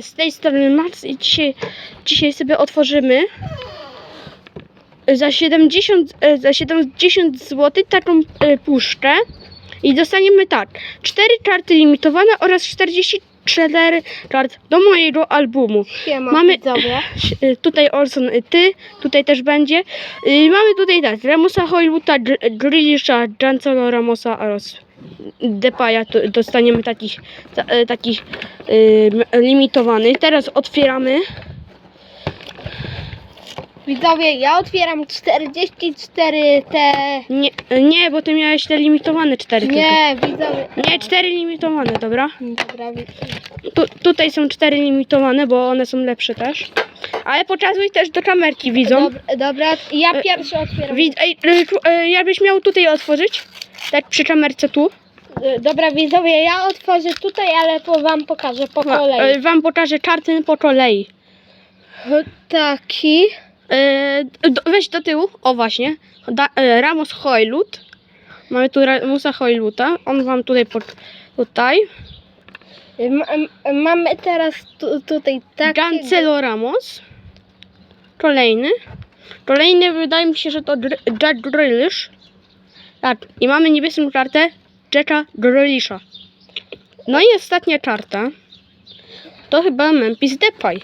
Z tej strony Max i dzisiaj, dzisiaj sobie otworzymy za 70, e, za 70 zł taką e, puszczę i dostaniemy tak 4 czarty limitowane oraz 44 czart do mojego albumu. Siema, Mamy-. Y, Tutaj Orson ty, tutaj też będzie. Y, Mamy tutaj tak, Ramosa Hojluta, Grealisha, Jansona Ramosa oraz Depaya. To Dostaniemy takich, ta, y, takich y, limitowanych. Teraz otwieramy. Widzowie, ja otwieram 44 te... Nie, y, nie, bo ty miałeś te limitowane cztery. Nie, widzowie. Nie, cztery limitowane, dobra. Dobra, Tu, tutaj są cztery limitowane, bo one są lepsze też. Ale pokazuj też do kamerki widzą. dobra, dobra, ja E, pierwszy otwieram. Wid- ej, tu, y, jakbyś miał tutaj otworzyć, tak przy kamerce tu. E, Dobra, widzowie, ja otworzę tutaj, ale po wam pokażę po Wa- kolei. e, Wam pokażę czarty po kolei. Taki. E, do, weź do tyłu. O właśnie. Da, e, Ramos Hojlut. Mamy tu Ramosa Hojluta. On wam tutaj pod, tutaj. M- m- mamy teraz tu, tutaj taki. Cancelo Ramos. Kolejny. Kolejny wydaje mi się, że to Dr- Jack Grealish. Tak. I mamy niebieską kartę Jacka Grealisha. No i ostatnia karta. To chyba Memphis Depay.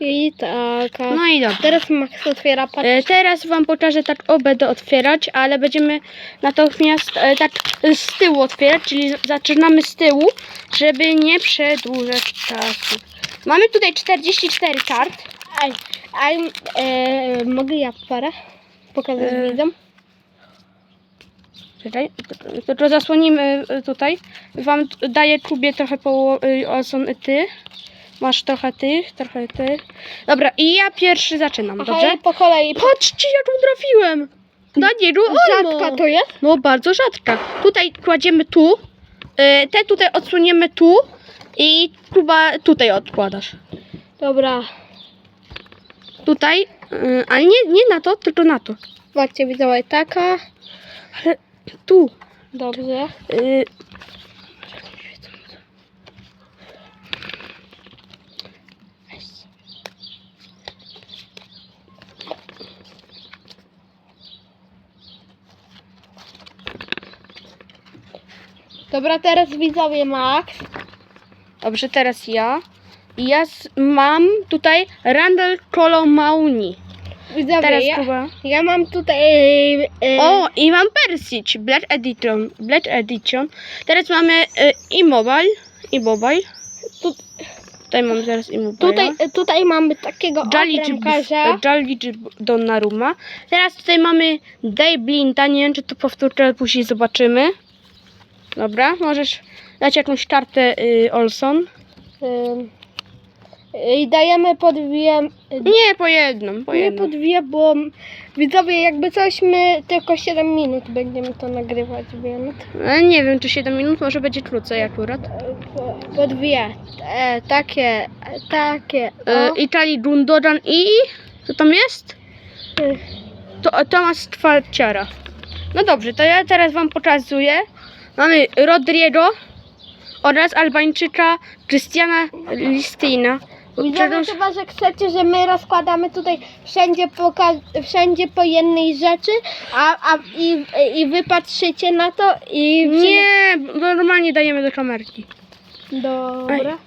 I taka. No i dobra. Teraz Max otwiera paczkę. E, Teraz Wam pokażę tak o będę otwierać, ale będziemy natychmiast e, tak z tyłu otwierać, czyli zaczynamy z tyłu, żeby nie przedłużać czasu. Mamy tutaj 44 kart. Aj, aj, e, mogę ja parę pokazać E, widzom? Czekaj, to, zasłonimy e, tutaj. Wam daję czubie trochę po y, Olson ty. Masz trochę tych, trochę tych. Dobra, i ja pierwszy zaczynam, Aha, dobrze? po kolei. Patrzcie, jaką trafiłem! Na niego Olmo. Rzadka to jest? No, bardzo rzadka. Tutaj kładziemy tu, y, te tutaj odsuniemy tu i chyba tutaj odkładasz. Dobra. Tutaj, ale nie, nie na to, tylko na to. Zobaczcie, widzowie, taka. Ale tu. Dobrze. Y, Dobra, teraz widzowie Max. dobrze, teraz ja. I Ja mam tutaj Randall Colomauni. Widzowie, Teraz ja, Kuba. ja mam tutaj... E, O, i mam Persic, Black Edition. Black Edition. Teraz mamy y, Immobile. Immobile. Tu, Tutaj mam zaraz Immobile. tutaj, tutaj mamy takiego bramkarza. Jalic Donnarumma. Teraz tutaj mamy Dave Blinda. Nie wiem, czy to powtórkę później zobaczymy. Dobra, możesz dać jakąś kartę y, Olson. Ym, I dajemy po dwie... Nie, po jedną, po Nie jedną. po dwie, bo widzowie, jakby coś my tylko 7 minut będziemy to nagrywać, więc nie wiem, czy 7 minut, może będzie krócej akurat. e, po, po dwie. E, takie, e, takie. Y, O. Italii Gundogan i... Co tam jest? Y, To, Tomasz Twalciara. No dobrze, to ja teraz wam pokazuję. Mamy Rodrigo oraz Albańczyka Krystiana Listina. Widzowie, chyba, że chcecie, że my rozkładamy tutaj wszędzie, poka- wszędzie po jednej rzeczy, a, a i, i wy patrzycie na to i... Nie, normalnie dajemy do kamerki. Dobra.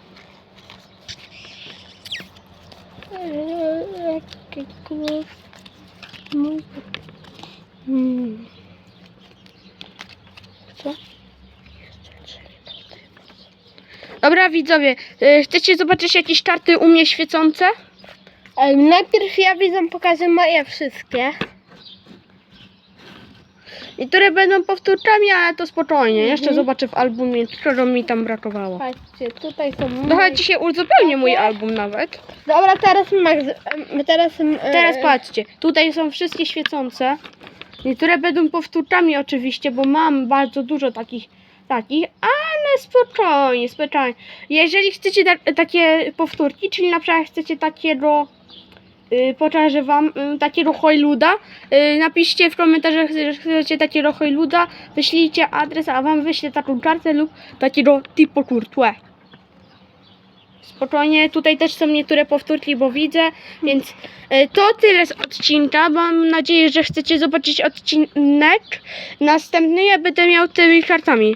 Eee. Hmm. Co? Dobra widzowie, y, chcecie zobaczyć jakieś karty u mnie świecące? E, Najpierw ja widzę, pokażę moje wszystkie. I które będą powtórkami, ale to spokojnie. Jeszcze Mhm. zobaczę w albumie, czego mi tam brakowało. Patrzcie, tutaj są moje... Trochę uzupełni mój album nawet. Dobra, teraz Max, em, teraz... em, Teraz e, patrzcie, tutaj są wszystkie świecące. Niektóre będą powtórkami oczywiście, bo mam bardzo dużo takich, takich, ale spokojnie, spokojnie. Jeżeli chcecie ta, takie powtórki, czyli na przykład chcecie takiego, yy, pokażę wam, y, takiego hojluda, y, napiszcie w komentarzach, że chcecie takiego hojluda, wyślijcie adres, a wam wyślę taką kartę lub takiego typu Courtois. spokojnie. Tutaj też są niektóre powtórki, bo widzę, więc e, to tyle z odcinka. Mam nadzieję, że chcecie zobaczyć odcinek. Następny ja będę miał tymi kartami.